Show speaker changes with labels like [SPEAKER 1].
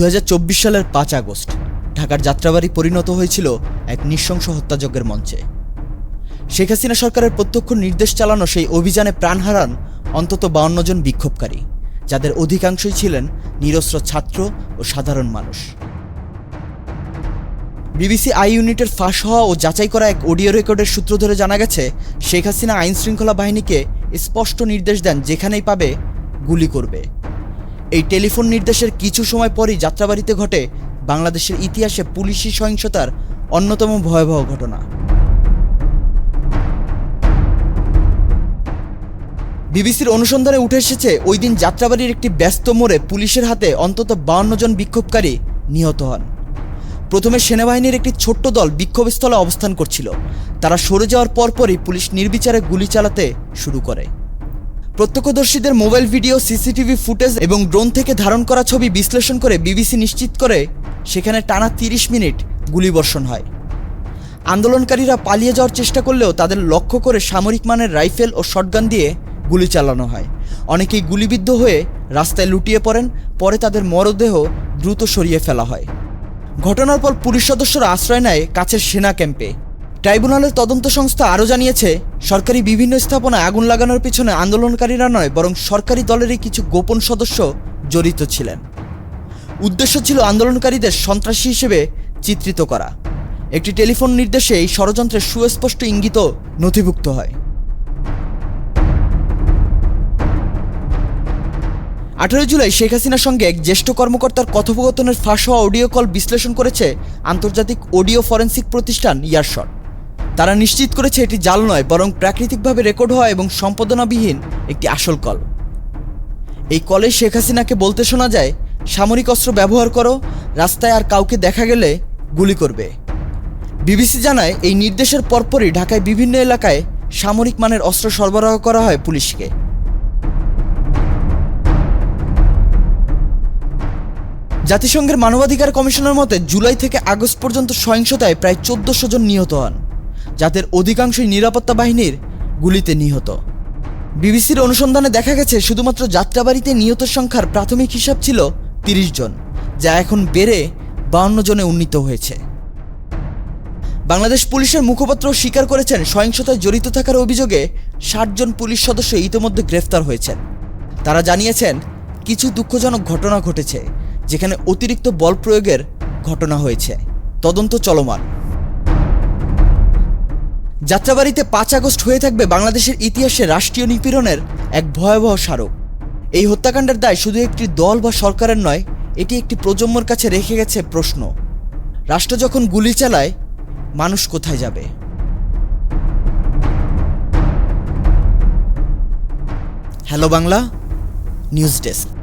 [SPEAKER 1] দু হাজার চব্বিশ সালের পাঁচ আগস্ট, ঢাকার যাত্রাবাড়ি পরিণত হয়েছিল এক নৃশংস হত্যাযজ্ঞের মঞ্চে। শেখ হাসিনা সরকারের প্রত্যক্ষ নির্দেশ চালানো সেই অভিযানে প্রাণ হারান অন্তত বাউন্ন জন বিক্ষোভকারী, যাদের অধিকাংশই ছিলেন নিরস্ত্র ছাত্র ও সাধারণ মানুষ। বিবিসি আই ইউনিটের ফাঁস হওয়া ও যাচাই করা এক অডিও রেকর্ডের সূত্র ধরে জানা গেছে, শেখ হাসিনা আইন শৃঙ্খলা বাহিনীকে স্পষ্ট নির্দেশ দেন যেখানেই পাবে গুলি করবে। এই টেলিফোন নির্দেশের কিছু সময় পরই যাত্রাবাড়িতে ঘটে বাংলাদেশের ইতিহাসে পুলিশি সহিংসতার অন্যতম ভয়াবহ ঘটনা। বিবিসির অনুসন্ধানে উঠে এসেছে, ওই দিন যাত্রাবাড়ির একটি ব্যস্ত মোড়ে পুলিশের হাতে অন্তত বাউন্ন জন বিক্ষোভকারী নিহত হন। প্রথমে সেনাবাহিনীর একটি ছোট্ট দল বিক্ষোভস্থলে অবস্থান করছিল। তারা সরে যাওয়ার পরপরই পুলিশ নির্বিচারে গুলি চালাতে শুরু করে। প্রত্যক্ষদর্শীদের মোবাইল ভিডিও, সিসিটিভি ফুটেজ এবং ড্রোন থেকে ধারণ করা ছবি বিশ্লেষণ করে বিবিসি নিশ্চিত করে সেখানে টানা তিরিশ মিনিট গুলিবর্ষণ হয়। আন্দোলনকারীরা পালিয়ে যাওয়ার চেষ্টা করলেও তাদের লক্ষ্য করে সামরিক মানের রাইফেল ও শটগান দিয়ে গুলি চালানো হয়। অনেকেই গুলিবিদ্ধ হয়ে রাস্তায় লুটিয়ে পড়েন, পরে তাদের মরদেহ দ্রুত সরিয়ে ফেলা হয়। ঘটনার পর পুলিশ সদস্যরা আশ্রয় নেয় কাছের সেনা ক্যাম্পে। ট্রাইব্যুনালের তদন্ত সংস্থা আরও জানিয়েছে, সরকারি বিভিন্ন স্থাপনায় আগুন লাগানোর পিছনে আন্দোলনকারীরা নয়, বরং সরকারি দলেরই কিছু গোপন সদস্য জড়িত ছিলেন। উদ্দেশ্য ছিল আন্দোলনকারীদের সন্ত্রাসী হিসেবে চিত্রিত করা। একটি টেলিফোন নির্দেশে এই ষড়যন্ত্রের সুস্পষ্ট ইঙ্গিত নথিভুক্ত হয়। আঠারোই জুলাই শেখ হাসিনার সঙ্গে এক জ্যেষ্ঠ কর্মকর্তার কথোপকথনের ফাঁস হওয়া অডিও কল বিশ্লেষণ করেছে আন্তর্জাতিক অডিও ফরেন্সিক প্রতিষ্ঠান ইয়ারশট তারা নিশ্চিত করেছে এটি জাল নয়, বরং প্রাকৃতিকভাবে রেকর্ড হওয়া এবং সম্পাদনাবিহীন একটি আসল কল। এই কলে শেখ হাসিনাকে বলতে শোনা যায়, সামরিক অস্ত্র ব্যবহার করো, রাস্তায় আর কাউকে দেখা গেলে গুলি করবে। বিবিসি জানায়, এই নির্দেশের পরপরই ঢাকায় বিভিন্ন এলাকায় সামরিক মানের অস্ত্র সরবরাহ করা হয় পুলিশকে। জাতিসংঘের মানবাধিকার কমিশনের মতে, জুলাই থেকে আগস্ট পর্যন্ত সহিংসতায় প্রায় চোদ্দশো জন নিহত হন। যাদের অধিকাংশই নিরাপত্তা বাহিনীর গুলিতে নিহত। বিবিসির অনুসন্ধানে দেখা গেছে, শুধুমাত্র যাত্রাবাড়িতে নিহত সংখ্যার প্রাথমিক হিসাব ছিল তিরিশ জন, যা এখন বেড়ে বাউন্ন জনে উন্নীত হয়েছে। বাংলাদেশ পুলিশের মুখপাত্র স্বীকার করেছেন, সহিংসতায় জড়িত থাকার অভিযোগে ষাট জন পুলিশ সদস্য ইতিমধ্যে গ্রেফতার হয়েছেন। তারা জানিয়েছেন, কিছু দুঃখজনক ঘটনা ঘটেছে, যেখানে অতিরিক্ত বল প্রয়োগের ঘটনা হয়েছে। তদন্ত চলমান। যাত্রাবাড়িতে পাঁচ আগস্ট হয়ে থাকবে বাংলাদেশের ইতিহাসে রাষ্ট্রীয় নিপীড়নের এক ভয়াবহ স্মারক। এই হত্যাকাণ্ডের দায় শুধু একটি দল বা সরকারের নয়, এটি একটি প্রজন্মর কাছে রেখে গেছে প্রশ্ন। রাষ্ট্র যখন গুলি চালায়, মানুষ কোথায় যাবে? Hello Bangla, news desk.